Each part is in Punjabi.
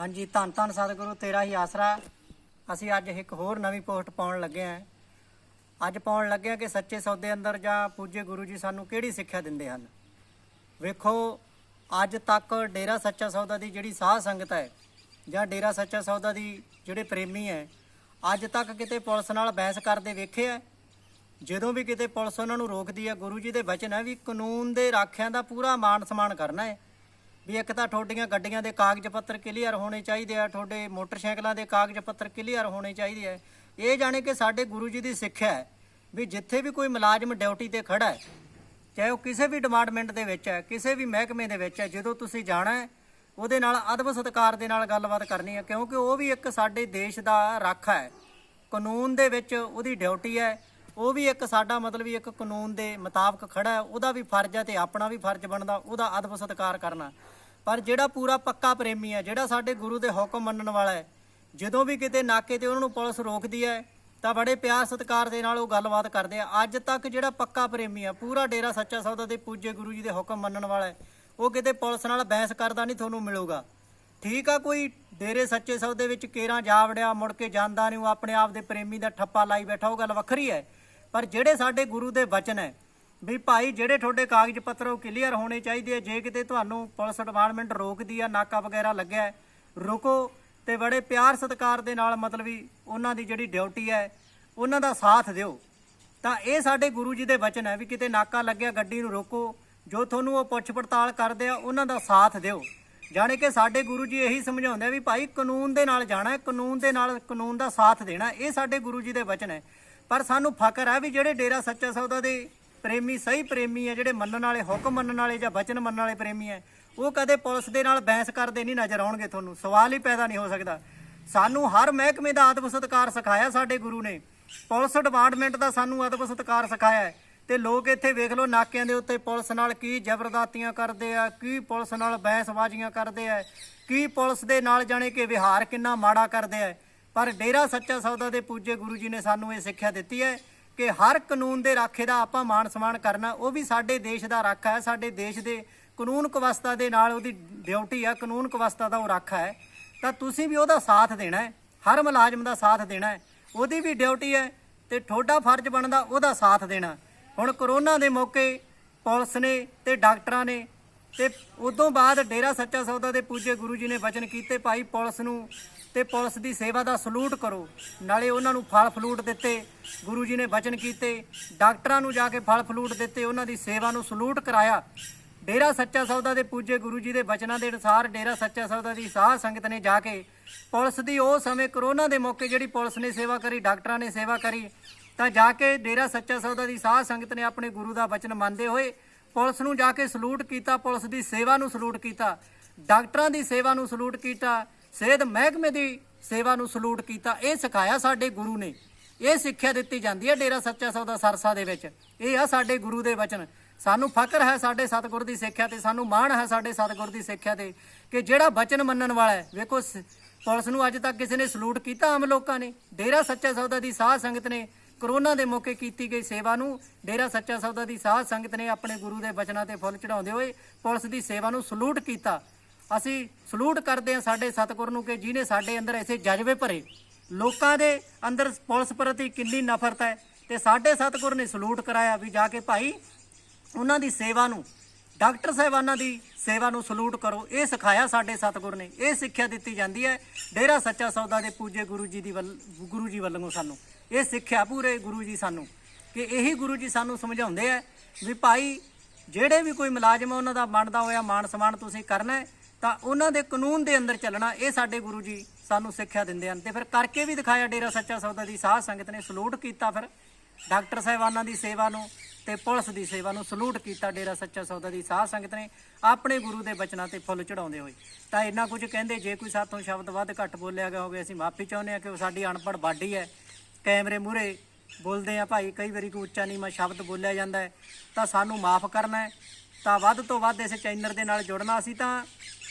ਹਾਂਜੀ, ਧੰਨ ਧੰਨ ਸਤਿਗੁਰੂ, ਤੇਰਾ ਹੀ ਆਸਰਾ ਅਸੀਂ ਅੱਜ ਇੱਕ ਹੋਰ ਨਵੀਂ ਪੋਸਟ ਪਾਉਣ ਲੱਗੇ ਆਂ ਅੱਜ ਪਾਉਣ ਲੱਗੇ ਆਂ ਕਿ ਸੱਚੇ ਸੌਦੇ ਅੰਦਰ ਜਾਂ ਪੂਜੇ ਗੁਰੂ ਜੀ ਸਾਨੂੰ ਕਿਹੜੀ ਸਿੱਖਿਆ ਦਿੰਦੇ ਹਨ? ਵੇਖੋ, ਅੱਜ ਤੱਕ ਡੇਰਾ ਸੱਚਾ ਸੌਦਾ ਦੀ ਜਿਹੜੀ ਸਾਹ ਸੰਗਤ ਹੈ ਜਾਂ ਡੇਰਾ ਸੱਚਾ ਸੌਦਾ ਦੀ ਜਿਹੜੇ ਪ੍ਰੇਮੀ ਹੈ, ਅੱਜ ਤੱਕ ਕਿਤੇ ਪੁਲਿਸ ਨਾਲ ਬਹਿਸ ਕਰਦੇ ਵੇਖੇ ਹੈ? ਜਦੋਂ ਵੀ ਕਿਤੇ ਪੁਲਿਸ ਉਹਨਾਂ ਨੂੰ ਰੋਕਦੀ ਹੈ, ਗੁਰੂ ਜੀ ਦੇ ਵਚਨ ਹੈ ਵੀ ਕਾਨੂੰਨ ਦੇ ਰਾਖਿਆਂ ਦਾ ਪੂਰਾ ਮਾਣ ਸਨਮਾਨ ਕਰਨਾ ਹੈ। ਵੀ ਇੱਕ ਤਾਂ ਤੁਹਾਡੀਆਂ ਗੱਡੀਆਂ ਦੇ ਕਾਗਜ਼ ਪੱਤਰ ਕਲੀਅਰ ਹੋਣੇ ਚਾਹੀਦੇ ਆ, ਤੁਹਾਡੇ ਮੋਟਰਸਾਈਕਲਾਂ ਦੇ ਕਾਗਜ਼ ਪੱਤਰ ਕਲੀਅਰ ਹੋਣੇ ਚਾਹੀਦੇ ਆ। ਇਹ ਜਾਣੇ ਕਿ ਸਾਡੇ ਗੁਰੂ ਜੀ ਦੀ ਸਿੱਖਿਆ ਹੈ ਵੀ ਜਿੱਥੇ ਵੀ ਕੋਈ ਮੁਲਾਜ਼ਮ ਡਿਊਟੀ ਤੇ ਖੜਾ ਹੈ, ਚਾਹੇ ਉਹ ਕਿਸੇ ਵੀ ਡਿਪਾਰਟਮੈਂਟ ਦੇ ਵਿੱਚ ਹੈ, ਕਿਸੇ ਵੀ ਮਹਿਕਮੇ ਦੇ ਵਿੱਚ ਹੈ, ਜਦੋਂ ਤੁਸੀਂ ਜਾਣਾ ਹੈ, ਉਹਦੇ ਨਾਲ ਅਦਬ ਸਤਕਾਰ ਦੇ ਨਾਲ ਗੱਲਬਾਤ ਕਰਨੀ ਹੈ, ਕਿਉਂਕਿ ਉਹ ਵੀ ਇੱਕ ਸਾਡੇ ਦੇਸ਼ ਦਾ ਰਾਖਾ ਹੈ। ਕਾਨੂੰਨ ਦੇ ਵਿੱਚ ਉਹਦੀ ਡਿਊਟੀ ਹੈ ਉਹ ਵੀ ਇੱਕ ਸਾਡਾ ਮਤਲਬ ਵੀ ਇੱਕ ਕਾਨੂੰਨ ਦੇ ਮੁਤਾਬਕ ਖੜਾ ਹੈ, ਉਹਦਾ ਵੀ ਫਰਜ਼ ਹੈ ਤੇ ਆਪਣਾ ਵੀ ਫਰਜ਼ ਬਣਦਾ, ਉਹਦਾ ਅਦਬ ਸਤਕਾਰ ਕਰਨਾ। ਪਰ ਜਿਹੜਾ ਪੂਰਾ ਪੱਕਾ ਪ੍ਰੇਮੀ ਹੈ, ਜਿਹੜਾ ਸਾਡੇ ਗੁਰੂ ਦੇ ਹੁਕਮ ਮੰਨਣ ਵਾਲਾ ਹੈ, ਜਦੋਂ ਵੀ ਕਿਤੇ ਨਾਕੇ ਤੇ ਉਹਨਾਂ ਨੂੰ ਪੁਲਿਸ ਰੋਕਦੀ ਹੈ, ਤਾਂ ਬੜੇ ਪਿਆਰ ਸਤਿਕਾਰ ਦੇ ਨਾਲ ਉਹ ਗੱਲਬਾਤ ਕਰਦੇ ਆ। ਅੱਜ ਤੱਕ ਜਿਹੜਾ ਪੱਕਾ ਪ੍ਰੇਮੀ ਆ, ਪੂਰਾ ਡੇਰਾ ਸੱਚਾ ਸੌਦਾ ਦੇ ਪੂਜੇ ਗੁਰੂ ਜੀ ਦੇ ਹੁਕਮ ਮੰਨਣ ਵਾਲਾ ਹੈ, ਉਹ ਕਿਤੇ ਪੁਲਿਸ ਨਾਲ ਬਹਿਸ ਕਰਦਾ ਨਹੀਂ, ਤੁਹਾਨੂੰ ਮਿਲੂਗਾ। ਠੀਕ ਆ, ਕੋਈ ਡੇਰੇ ਸੱਚੇ ਸੌਦੇ ਵਿੱਚ ਕੇਰਾਂ ਜਾ ਵੜਿਆ ਮੁੜ ਕੇ ਜਾਂਦਾ ਨਹੀਂ, ਉਹ ਆਪਣੇ ਆਪ ਦੇ ਪ੍ਰੇਮੀ ਦਾ ਠੱਪਾ ਲਾਈ ਬੈਠਾ, ਉਹ ਗੱਲ ਵੱਖਰੀ ਹੈ। ਪਰ ਜਿਹੜੇ ਸਾਡੇ ਗੁਰੂ ਦੇ ਵਚਨ ਹੈ, ਵੀ ਭਾਈ ਜਿਹੜੇ ਤੁਹਾਡੇ ਕਾਗਜ਼ ਪੱਤਰ ਉਹ ਕਲੀਅਰ ਹੋਣੇ ਚਾਹੀਦੇ ਆ, ਜੇ ਕਿਤੇ ਤੁਹਾਨੂੰ ਪੁਲਿਸ ਡਿਪਾਰਟਮੈਂਟ ਰੋਕਦੀ ਆ, ਨਾਕਾ ਵਗੈਰਾ ਲੱਗਿਆ ਰੁਕੋ ਤੇ ਬੜੇ ਪਿਆਰ ਸਤਿਕਾਰ ਦੇ ਨਾਲ ਮਤਲਬ ਵੀ ਉਹਨਾਂ ਦੀ ਜਿਹੜੀ ਡਿਊਟੀ ਹੈ, ਉਹਨਾਂ ਦਾ ਸਾਥ ਦਿਓ। ਤਾਂ ਇਹ ਸਾਡੇ ਗੁਰੂ ਜੀ ਦੇ ਵਚਨ ਹੈ ਵੀ ਕਿਤੇ ਨਾਕਾ ਲੱਗਿਆ, ਗੱਡੀ ਨੂੰ ਰੋਕੋ, ਜੋ ਤੁਹਾਨੂੰ ਉਹ ਪੁੱਛ ਪੜਤਾਲ ਕਰਦੇ ਆ, ਉਹਨਾਂ ਦਾ ਸਾਥ ਦਿਓ। ਜਾਣੇ ਕਿ ਸਾਡੇ ਗੁਰੂ ਜੀ ਇਹੀ ਸਮਝਾਉਂਦੇ ਆ ਵੀ ਭਾਈ ਕਾਨੂੰਨ ਦੇ ਨਾਲ ਜਾਣਾ ਹੈ, ਕਾਨੂੰਨ ਦੇ ਨਾਲ ਕਾਨੂੰਨ ਦਾ ਸਾਥ ਦੇਣਾ ਇਹ ਸਾਡੇ ਗੁਰੂ ਜੀ ਦੇ ਵਚਨ ਹੈ। ਪਰ ਸਾਨੂੰ ਫਖਰ ਹੈ ਵੀ ਜਿਹੜੇ ਡੇਰਾ ਸੱਚਾ ਸੌਦਾ ਦੇ ਪ੍ਰੇਮੀ ਸਹੀ ਪ੍ਰੇਮੀ ਹੈ ਜਿਹੜੇ ਮੰਨਣ ਵਾਲੇ, ਹੁਕਮ ਮੰਨਣ ਵਾਲੇ ਜਾਂ ਵਚਨ ਮੰਨਣ ਵਾਲੇ ਪ੍ਰੇਮੀ ਹੈ ਉਹ ਕਦੇ ਪੁਲਿਸ ਦੇ ਨਾਲ ਬਹਿਸ ਕਰਦੇ ਨਹੀਂ ਨਜ਼ਰ ਆਉਣਗੇ ਤੁਹਾਨੂੰ। ਸਵਾਲ ਹੀ ਪੈਦਾ ਨਹੀਂ ਹੋ ਸਕਦਾ। ਸਾਨੂੰ ਹਰ ਮਹਿਕਮੇ ਦਾ ਆਦਬ ਸਤਕਾਰ ਸਿਖਾਇਆ ਸਾਡੇ ਗੁਰੂ ਨੇ। ਪੁਲਿਸ ਡਿਪਾਰਟਮੈਂਟ ਦਾ ਸਾਨੂੰ ਅਦਬ ਸਤਕਾਰ ਸਿਖਾਇਆ ਹੈ। ਤੇ ਲੋਕ ਇੱਥੇ ਵੇਖ ਲਓ ਨਾਕਿਆਂ ਦੇ ਉੱਤੇ ਪੁਲਿਸ ਨਾਲ ਕੀ ਜ਼ਬਰਦਸਤੀਆਂ ਕਰਦੇ ਆ, ਕੀ ਪੁਲਿਸ ਨਾਲ ਬਹਿਸਬਾਜ਼ੀਆਂ ਕਰਦੇ ਆ, ਕੀ ਪੁਲਿਸ ਦੇ ਨਾਲ ਜਾਣੇ ਕਿ ਵਿਹਾਰ ਕਿੰਨਾ ਮਾੜਾ ਕਰਦੇ ਆ। ਪਰ ਡੇਰਾ ਸੱਚਾ ਸੌਦਾ ਦੇ ਪੂਜੇ ਗੁਰੂ ਜੀ ਨੇ ਸਾਨੂੰ ਇਹ ਸਿੱਖਿਆ ਦਿੱਤੀ ਹੈ ਕਿ ਹਰ ਕਾਨੂੰਨ ਦੇ ਰਾਖੇ ਦਾ ਆਪਾਂ ਮਾਣ ਸਨਮਾਨ ਕਰਨਾ, ਉਹ ਵੀ ਸਾਡੇ ਦੇਸ਼ ਦਾ ਰਾਖਾ ਹੈ, ਸਾਡੇ ਦੇਸ਼ ਦੇ ਕਾਨੂੰਨ ਕਵਸਤਾ ਦੇ ਨਾਲ ਉਹਦੀ ਡਿਊਟੀ ਆ, ਕਾਨੂੰਨ ਕਵਸਤਾ ਦਾ ਉਹ ਰਾਖਾ ਹੈ। ਤਾਂ ਤੁਸੀਂ ਵੀ ਉਹਦਾ ਸਾਥ ਦੇਣਾ ਹੈ, ਹਰ ਮੁਲਾਜ਼ਮ ਦਾ ਸਾਥ ਦੇਣਾ ਹੈ, ਉਹਦੀ ਵੀ ਡਿਊਟੀ ਹੈ ਤੇ ਤੁਹਾਡਾ ਫਰਜ਼ ਬਣਦਾ ਉਹਦਾ ਸਾਥ ਦੇਣਾ। ਹੁਣ ਕਰੋਨਾ ਦੇ ਮੌਕੇ ਪੁਲਿਸ ਨੇ ਤੇ ਡਾਕਟਰਾਂ ਨੇ ਤੇ ਉਦੋਂ ਬਾਅਦ ਡੇਰਾ ਸੱਚਾ ਸੌਦਾ ਦੇ ਪੂਜੇ ਗੁਰੂ ਜੀ ਨੇ ਵਚਨ ਕੀਤੇ, ਭਾਈ ਪੁਲਿਸ ਨੂੰ ਤੇ ਪੁਲਿਸ ਦੀ ਸੇਵਾ ਦਾ ਸਲੂਟ ਕਰੋ। ਨਾਲੇ ਉਹਨਾਂ ਨੂੰ ਫਲ ਫਲੂਟ ਦਿੱਤੇ। ਗੁਰੂ ਜੀ ਨੇ ਵਚਨ ਕੀਤੇ। ਡਾਕਟਰਾਂ ਨੂੰ ਜਾ ਕੇ ਫਲ ਫਲੂਟ ਦਿੱਤੇ। ਉਹਨਾਂ ਦੀ ਸੇਵਾ ਨੂੰ ਸਲੂਟ ਕਰਾਇਆ। ਡੇਰਾ ਸੱਚਾ ਸੌਦਾ ਦੇ ਪੂਜੇ ਗੁਰੂ ਜੀ ਦੇ ਬਚਨਾਂ ਦੇ ਅਨੁਸਾਰ ਡੇਰਾ ਸੱਚਾ ਸੌਦਾ ਦੀ ਸਾਧ ਸੰਗਤ ਨੇ ਜਾ ਕੇ ਪੁਲਿਸ ਦੀ ਉਹ ਸਮੇਂ ਕਰੋਨਾ ਦੇ ਮੌਕੇ ਜਿਹੜੀ ਪੁਲਿਸ ਨੇ ਸੇਵਾ ਕਰੀ, ਡਾਕਟਰਾਂ ਨੇ ਸੇਵਾ ਕਰੀ, ਤਾਂ ਜਾ ਕੇ ਡੇਰਾ ਸੱਚਾ ਸੌਦਾ ਦੀ ਸਾਧ ਸੰਗਤ ਨੇ ਆਪਣੇ ਗੁਰੂ ਦਾ ਬਚਨ ਮੰਨਦੇ ਹੋਏ ਪੁਲਿਸ ਨੂੰ ਜਾ ਕੇ ਸਲੂਟ ਕੀਤਾ, ਪੁਲਿਸ ਦੀ ਸੇਵਾ ਨੂੰ ਸਲੂਟ ਕੀਤਾ, ਡਾਕਟਰਾਂ ਦੀ ਸੇਵਾ ਨੂੰ ਸਲੂਟ ਕੀਤਾ ਸਿਹਤ ਮਹਿਕਮੇ ਦੀ ਸੇਵਾ ਨੂੰ ਸਲੂਟ ਕੀਤਾ, ਇਹ ਸਿਖਾਇਆ ਸਾਡੇ ਗੁਰੂ ਨੇ। ਇਹ ਸਿੱਖਿਆ ਦਿੱਤੀ ਜਾਂਦੀ ਹੈ ਡੇਰਾ ਸੱਚਾ ਸੌਦਾ ਸਰਸਾ ਦੇ ਵਿੱਚ। ਇਹ ਆ ਸਾਡੇ ਗੁਰੂ ਦੇ ਵਚਨ। ਸਾਨੂੰ ਫਖਰ ਹੈ ਸਾਡੇ ਸਤਿਗੁਰ ਦੀ ਸਿੱਖਿਆ ਤੇ, ਸਾਨੂੰ ਮਾਣ ਹੈ ਸਾਡੇ ਸਤਿਗੁਰ ਦੀ ਸਿੱਖਿਆ ਤੇ ਕਿ ਜਿਹੜਾ ਵਚਨ ਮੰਨਣ ਵਾਲਾ ਹੈ। ਵੇਖੋ ਪੁਲਿਸ ਨੂੰ ਅੱਜ ਤੱਕ ਕਿਸੇ ਨੇ ਸਲੂਟ ਕੀਤਾ, ਆਮ ਲੋਕਾਂ ਨੇ। ਡੇਰਾ ਸੱਚਾ ਸੌਦਾ ਦੀ ਸਾਧ ਸੰਗਤ ਨੇ ਕਰੋਨਾ ਦੇ ਮੌਕੇ ਕੀਤੀ ਗਈ ਸੇਵਾ ਨੂੰ। ਡੇਰਾ ਸੱਚਾ ਸੌਦਾ ਦੀ ਸਾਧ ਸੰਗਤ ਨੇ ਆਪਣੇ ਗੁਰੂ ਦੇ ਬਚਨਾਂ ਤੇ ਫੁੱਲ ਚੜਾਉਂਦੇ ਹੋਏ ਪੁਲਿਸ ਦੀ ਸੇਵਾ ਨੂੰ ਸਲੂਟ ਕੀਤਾ। ਅਸੀਂ ਸਲੂਟ ਕਰਦੇ ਹਾਂ ਸਾਡੇ ਸਤਿਗੁਰ ਨੂੰ ਕਿ ਜਿਨੇ ਸਾਡੇ ਅੰਦਰ ਐਸੇ ਜਜ਼ਬੇ ਭਰੇ, ਲੋਕਾਂ ਦੇ ਅੰਦਰ ਪੁਲਿਸ ਪ੍ਰਤੀ ਕਿੰਨੀ ਨਫ਼ਰਤ ਹੈ ਤੇ ਸਾਡੇ ਸਤਿਗੁਰ ਨੇ ਸਲੂਟ ਕਰਾਇਆ ਵੀ ਜਾ ਕੇ ਭਾਈ ਉਹਨਾਂ ਦੀ ਸੇਵਾ ਨੂੰ, ਡਾਕਟਰ ਸਾਹਿਬਾਨਾਂ ਦੀ ਸੇਵਾ ਨੂੰ ਸਲੂਟ ਕਰੋ। ਇਹ ਸਿਖਾਇਆ ਸਾਡੇ ਸਤਿਗੁਰ ਨੇ, ਇਹ ਸਿੱਖਿਆ ਦਿੱਤੀ ਜਾਂਦੀ ਹੈ। ਡੇਰਾ ਸੱਚਾ ਸੌਦਾ ਦੇ ਪੂਜੇ ਗੁਰੂ ਜੀ ਦੀ ਵੱਲ, ਗੁਰੂ ਜੀ ਵੱਲੋਂ ਸਾਨੂੰ, ਇਹ ਸਿੱਖਿਆ ਪੂਰੇ ਗੁਰੂ ਜੀ ਸਾਨੂੰ ਕਿ ਇਹੀ ਗੁਰੂ ਜੀ ਸਾਨੂੰ ਸਮਝਾਉਂਦੇ ਆ ਵੀ ਭਾਈ, ਜਿਹੜੇ ਵੀ ਕੋਈ ਮੁਲਾਜ਼ਮ ਉਹਨਾਂ ਦਾ ਬਣਦਾ ਹੋਇਆ ਮਾਣ ਸਨਮਾਨ ਤੁਸੀਂ ਕਰਨਾ ਹੈ। ਤਾਂ ਉਹਨਾਂ ਦੇ ਕਾਨੂੰਨ ਦੇ ਅੰਦਰ ਚੱਲਣਾ, ਇਹ ਸਾਡੇ ਗੁਰੂ ਜੀ ਸਾਨੂੰ ਸਿੱਖਿਆ ਦਿੰਦੇ ਹਨ। ਤੇ ਫਿਰ ਕਰਕੇ ਵੀ ਦਿਖਾਇਆ ਡੇਰਾ ਸੱਚਾ ਸੌਦਾ ਦੀ ਸਾਧ ਸੰਗਤ ਨੇ ਸਲੂਟ ਕੀਤਾ ਫਿਰ। ਡਾਕਟਰ ਸਾਹਿਬਾਨਾਂ ਦੀ ਸੇਵਾ ਨੂੰ ਤੇ ਪੁਲਿਸ ਦੀ ਸੇਵਾ ਨੂੰ ਸਲੂਟ ਕੀਤਾ ਡੇਰਾ ਸੱਚਾ ਸੌਦਾ ਦੀ ਸਾਧ ਸੰਗਤ ਨੇ, ਆਪਣੇ ਗੁਰੂ ਦੇ ਬਚਨਾਂ ਤੇ ਫੁੱਲ ਚੜਾਉਂਦੇ ਹੋਏ। ਤਾਂ ਇੰਨਾ ਕੁਝ ਕਹਿੰਦੇ, ਜੇ ਕੋਈ ਸਾਥੋਂ ਸ਼ਬਦ ਵੱਧ ਘੱਟ ਬੋਲਿਆ ਗਿਆ ਹੋਵੇ, ਅਸੀਂ ਮਾਫੀ ਚਾਹੁੰਦੇ ਹਾਂ ਕਿ ਉਹ ਸਾਡੀ ਅਨਪੜ੍ਹ ਬਾਡੀ ਹੈ। ਕੈਮਰੇ ਮੂਹਰੇ ਬੋਲਦੇ ਆ ਭਾਈ, ਕਈ ਵਾਰੀ ਕੋਈ ਉੱਚਾ ਨੀਵਾਂ ਸ਼ਬਦ ਬੋਲਿਆ ਜਾਂਦਾ ਹੈ, ਤਾਂ ਸਾਨੂੰ ਮਾਫ ਕਰਨਾ ਹੈ। ਤਾਂ ਵੱਧ ਤੋਂ ਵੱਧ ਇਸ ਚੈਨਲ ਦੇ ਨਾਲ ਜੁੜਨਾ ਸੀ ਤਾਂ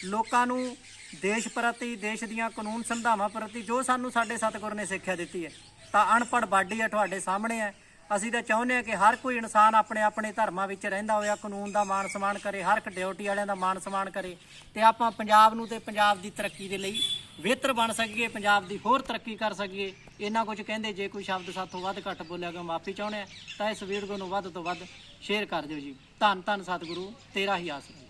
ਲੋਕਾਂ ਨੂੰ ਦੇਸ਼ ਪ੍ਰਤੀ, ਦੇਸ਼ ਦੀਆਂ ਕਾਨੂੰਨ ਸੰਧਾਵਾਂ ਪ੍ਰਤੀ ਜੋ ਸਾਨੂੰ ਸਾਡੇ ਸਤਿਗੁਰ ਨੇ ਸਿੱਖਿਆ ਦਿੱਤੀ ਹੈ, ਤਾਂ ਅਨਪੜ੍ਹ ਬਾਡੀ ਹੈ ਤੁਹਾਡੇ ਸਾਹਮਣੇ ਹੈ ਅਸੀਂ ਤਾਂ ਚਾਹੁੰਦੇ ਹਾਂ ਕਿ ਹਰ ਕੋਈ ਇਨਸਾਨ ਆਪਣੇ ਆਪਣੇ ਧਰਮਾਂ ਵਿੱਚ ਰਹਿੰਦਾ ਹੋਇਆ, ਕਾਨੂੰਨ ਦਾ ਮਾਣ ਸਨਮਾਨ ਕਰੇ, ਹਰ ਇੱਕ ਡਿਊਟੀ ਵਾਲਿਆਂ ਦਾ ਮਾਣ ਸਨਮਾਨ ਕਰੇ ਤੇ ਆਪਾਂ ਪੰਜਾਬ ਨੂੰ ਤੇ ਪੰਜਾਬ ਦੀ ਤਰੱਕੀ ਦੇ ਲਈ ਬਿਹਤਰ ਬਣ ਸਕੀਏ, ਪੰਜਾਬ ਦੀ ਹੋਰ ਤਰੱਕੀ ਕਰ ਸਕੀਏ। ਇਹਨਾਂ ਕੁਝ ਕਹਿੰਦੇ, ਜੇ ਕੋਈ ਸ਼ਬਦ ਸਾਥੋਂ ਵੱਧ ਘੱਟ ਬੋਲਿਆ ਗਿਆ ਮਾਫੀ ਚਾਹੁੰਦੇ ਆ ਤਾਂ ਇਸ ਵੀਡੀਓ ਨੂੰ ਵੱਧ ਤੋਂ ਵੱਧ ਸ਼ੇਅਰ ਕਰ ਦਿਓ ਜੀ। ਧੰਨ ਧੰਨ ਸਤਿਗੁਰੂ, ਤੇਰਾ ਹੀ ਆਸਰਾ।